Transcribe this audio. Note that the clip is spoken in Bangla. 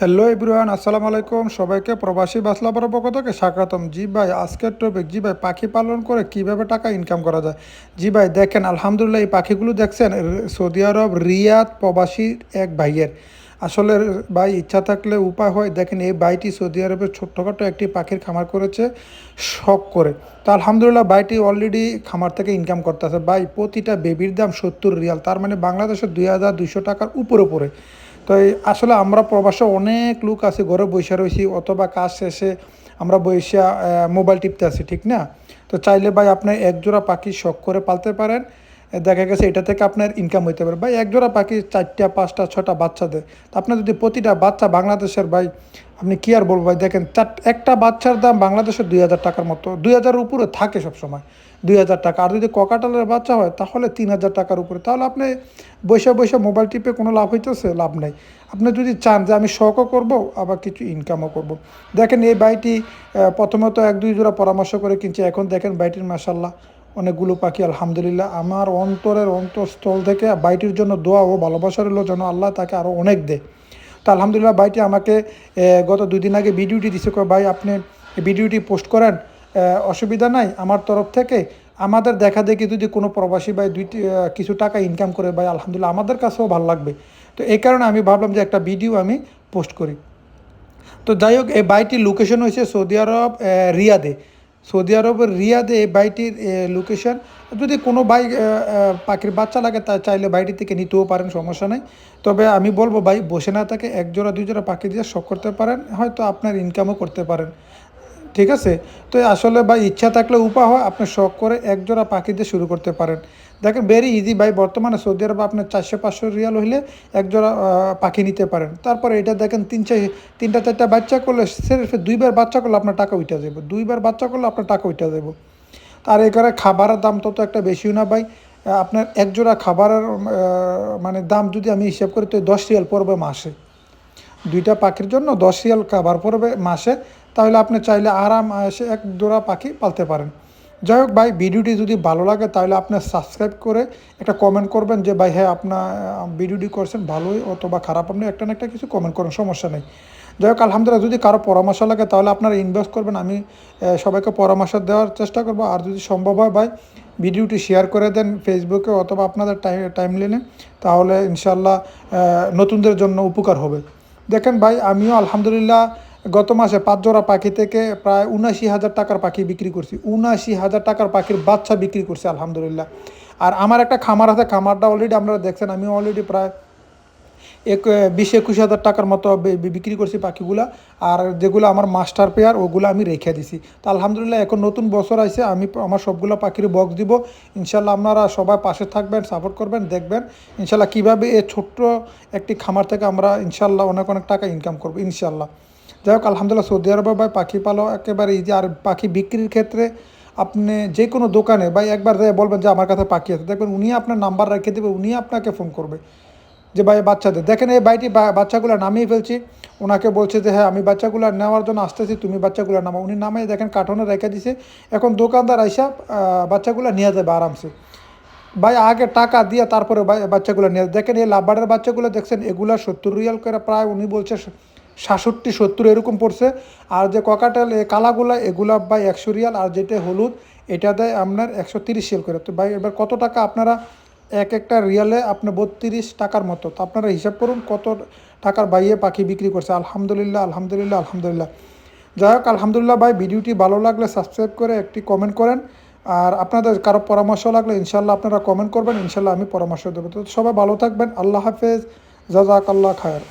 হ্যালো এভরিওয়ান আসসালামু আলাইকুম। সবাইকে প্রবাসী বাসলাপর পক্ষ থেকে স্বাগতম। জি ভাই, আজকের টপিক জি ভাই, পাখি পালন করে কীভাবে টাকা ইনকাম করা যায়? জি ভাই, দেখেন, আলহামদুলিল্লাহ এই পাখিগুলো দেখছেন সৌদি আরব, রিয়াদ প্রবাসীর এক ভাইয়ের। আসলে ভাই, ইচ্ছা থাকলে উপায় হয়। দেখেন, এই বাইটি সৌদি আরবের ছোট্টখাটো একটি পাখির খামার করেছে, শখ করে। তো আলহামদুলিল্লাহ বাইটি অলরেডি খামার থেকে ইনকাম করতেছে। ভাই, প্রতিটা বেবির দাম সত্তর রিয়াল। তার মানে বাংলাদেশের দুই হাজার দুইশো টাকার উপরে উপরে তো আসলে আমরা প্রবাসে অনেক লোক আছে, ঘরে বসে রয়েছি অথবা কাজ শেষে আমরা বসে মোবাইল টিপতে আছি, ঠিক না? তো চাইলে ভাই আপনি এক জোড়া পাখি শখ করে পালতে পারেন। দেখা গেছে এটা থেকে আপনার ইনকাম হইতে পারে। ভাই এক জোড়া পাখি চারটা, পাঁচটা ছটা বাচ্চা দেয়। তো আপনার যদি প্রতিটা বাচ্চা বাংলাদেশের ভাই, আপনি কি আর বলব ভাই, দেখেন চার, একটা বাচ্চার দাম বাংলাদেশের দুই হাজার টাকার মতো। দুই হাজারের উপরে থাকে সবসময়। দুই হাজার টাকা। আর যদি ককাটালের বাচ্চা হয়, তাহলে তিন হাজার টাকার উপরে। তাহলে আপনি বসে বসে মোবাইল টিপে কোনো লাভ হইতেছে? লাভ নেই। আপনি যদি চান যে আমি শখও করব, আবার কিছু ইনকামও করব। দেখেন এই বাইটি প্রথমত এক দুই জোড়া পরামর্শ করে কিনছে, এখন দেখেন বাইটির মাসাল্লাহ অনেকগুলো পাখি, আলহামদুলিল্লাহ। আমার অন্তরের অন্তঃস্থল থেকে বাইটির জন্য দোয়া ও ভালোবাসা রইল, যেন আল্লাহ তাকে আরও অনেক দেয় তো আলহামদুলিল্লাহ ভাইটি আমাকে গত দুদিন আগে ভিডিওটি দিছে ভাই, আপনি ভিডিওটি পোস্ট করেন অসুবিধা নাই। আমার তরফ থেকে আমাদের দেখা দেখি যদি কোনো প্রবাসী ভাই দুইটি কিছু টাকা ইনকাম করে, ভাই, আলহামদুলিল্লাহ আমাদের কাছেও ভালো লাগবে। তো এই কারণে আমি ভাবলাম যে একটা ভিডিও আমি পোস্ট করি। তো যাই হোক, এই বাইটির লোকেশন হয়েছে সৌদি আরব রিয়াদে। সৌদি আরবের রিয়াদে এই বাইটির লোকেশন যদি কোনো বাই পাখির বাচ্চা লাগে, তা চাইলে বাইটি থেকে নিতেও পারেন, সমস্যা নেই। তবে আমি বলব ভাই, বসে না থাকে এক জোড়া দুই জোড়া পাখি দিয়ে শখ করতে পারেন, হয়তো আপনার ইনকামও করতে পারেন। ঠিক আছে? তো আসলে ভাই ইচ্ছা থাকলে উপায় হয়, আপনি শখ করে এক জোড়া পাখি দিয়ে শুরু করতে পারেন। দেখেন ভেরি ইজি ভাই, বর্তমানে সৌদি আরবে আপনার চারশো পাঁচশো রিয়াল হইলে এক জোড়া পাখি নিতে পারেন। তারপরে এটা দেখেন, তিন চার তিনটা, চারটা বাচ্চা করলে সেরফ দুইবার বাচ্চা করলে আপনার টাকা উঠে যাবে দুইবার বাচ্চা করলে আপনার টাকা উঠে যাবে আর এখানে খাবারের দাম তত একটা বেশিও না ভাই। আপনার এক জোড়া খাবারের মানে দাম যদি আমি হিসাব করি, তো দশ রিয়াল পড়বে মাসে। দুইটা পাখির জন্য দশ রিয়াল খাবার পড়বে মাসে। তাহলে আপনি চাইলে আরাম এসে এক জোড়া পাখি পালতে পারেন। যাই হোক ভাই, ভিডিওটি যদি ভালো লাগে তাহলে আপনি সাবস্ক্রাইব করে একটা কমেন্ট করবেন যে, ভাই হ্যাঁ আপনার ভিডিওটি করছেন ভালোই অথবা খারাপ? আপনি একটা না একটা কিছু কমেন্ট করেন, সমস্যা নেই। যাই হোক, আলহামদুলিল্লাহ, যদি কারও পরামর্শ লাগে তাহলে আপনারা ইনভেস্ট করবেন, আমি সবাইকে পরামর্শ দেওয়ার চেষ্টা করব। আর যদি সম্ভব হয় ভাই, ভিডিওটি শেয়ার করে দেন ফেসবুকে অথবা আপনাদের টাইম টাইম লাইনে তাহলে ইনশাল্লাহ নতুনদের জন্য উপকার হবে। দেখেন ভাই, আমিও আলহামদুলিল্লাহ গত মাসে পাঁচ জোড়া পাখি থেকে প্রায় উনাশি হাজার টাকার পাখি বিক্রি করছি। উনাশি হাজার টাকার পাখির বাচ্চা বিক্রি করছি, আলহামদুলিল্লাহ। আর আমার একটা খামার আছে, খামারটা অলরেডি আপনারা দেখছেন আমি অলরেডি প্রায় এক বিশ, একুশ হাজার টাকার মতো বিক্রি করছি পাখিগুলা। আর যেগুলো আমার মাস্টার পেয়ার ওগুলো আমি রেখে দিছি। তো আলহামদুলিল্লাহ, এখন নতুন বছর আছে আমি আমার সবগুলো পাখির বক্স দিব। ইনশাল্লাহ আপনারা সবাই পাশে থাকবেন সাপোর্ট করবেন, দেখবেন। ইনশাল্লাহ কীভাবে এই ছোট্ট একটি খামার থেকে আমরা ইনশাল্লাহ অনেক অনেক টাকা ইনকাম করব ইনশাল্লাহ যাই হোক আলহামদুলিল্লাহ, সৌদি আরবে ভাই পাখি পালো একেবারে ইজি আর পাখি বিক্রির ক্ষেত্রে আপনি যে কোনো দোকানে ভাই একবার যাই বলবেন যে, আমার কাছে পাখি আছে। দেখবেন উনি আপনার নাম্বার রেখে দেবে, উনি আপনাকে ফোন করবে যে, ভাই, বাচ্চাদের দেখেন এই ভাইটি বা- বাচ্চাগুলো নামিয়ে ফেলছি। ওনাকে বলছে যে হ্যাঁ আমি বাচ্চাগুলো নেওয়ার জন্য আসতেছি, তুমি বাচ্চাগুলো নামা উনি নামিয়ে দেখেন কার্টনে রেখে দিছে। এখন দোকানদার আইসা বাচ্চাগুলো নিয়ে যাবে আরামসে। ভাই, আগে টাকা দিয়ে তারপরে বাচ্চাগুলো নিয়ে দেখেন এই লাভবারের বাচ্চাগুলো, দেখছেন, এগুলা সত্তর রিয়াল করে প্রায় উনি বলছে সাতষট্টি, সত্তর এরকম পড়ছে। আর যে ককাটেল এই কালাগুলা এগুলা ভাই একশো রিয়াল, আর যেটা হলুদ, এটা দেয় আপনার একশো তিরিশ রিয়াল করে। তো ভাই, এবার কত টাকা আপনারা এক একটা রিয়ালে আপনার বত্রিশ টাকার মতো? তো আপনারা হিসাব করুন কত টাকার বাইয়ে পাখি বিক্রি করছে। আলহামদুলিল্লাহ আলহামদুলিল্লাহ আলহামদুলিল্লাহ। যাই হোক, আলহামদুলিল্লাহ ভাই, ভিডিওটি ভালো লাগলে সাবস্ক্রাইব করে একটি কমেন্ট করেন। আর আপনাদের কারও পরামর্শ লাগলে ইনশাল্লাহ আপনারা কমেন্ট করবেন ইনশাল্লাহ আমি পরামর্শ দেবো। তো সবাই ভালো থাকবেন, আল্লাহ হাফেজ জাজাক আল্লাহ খায়ের।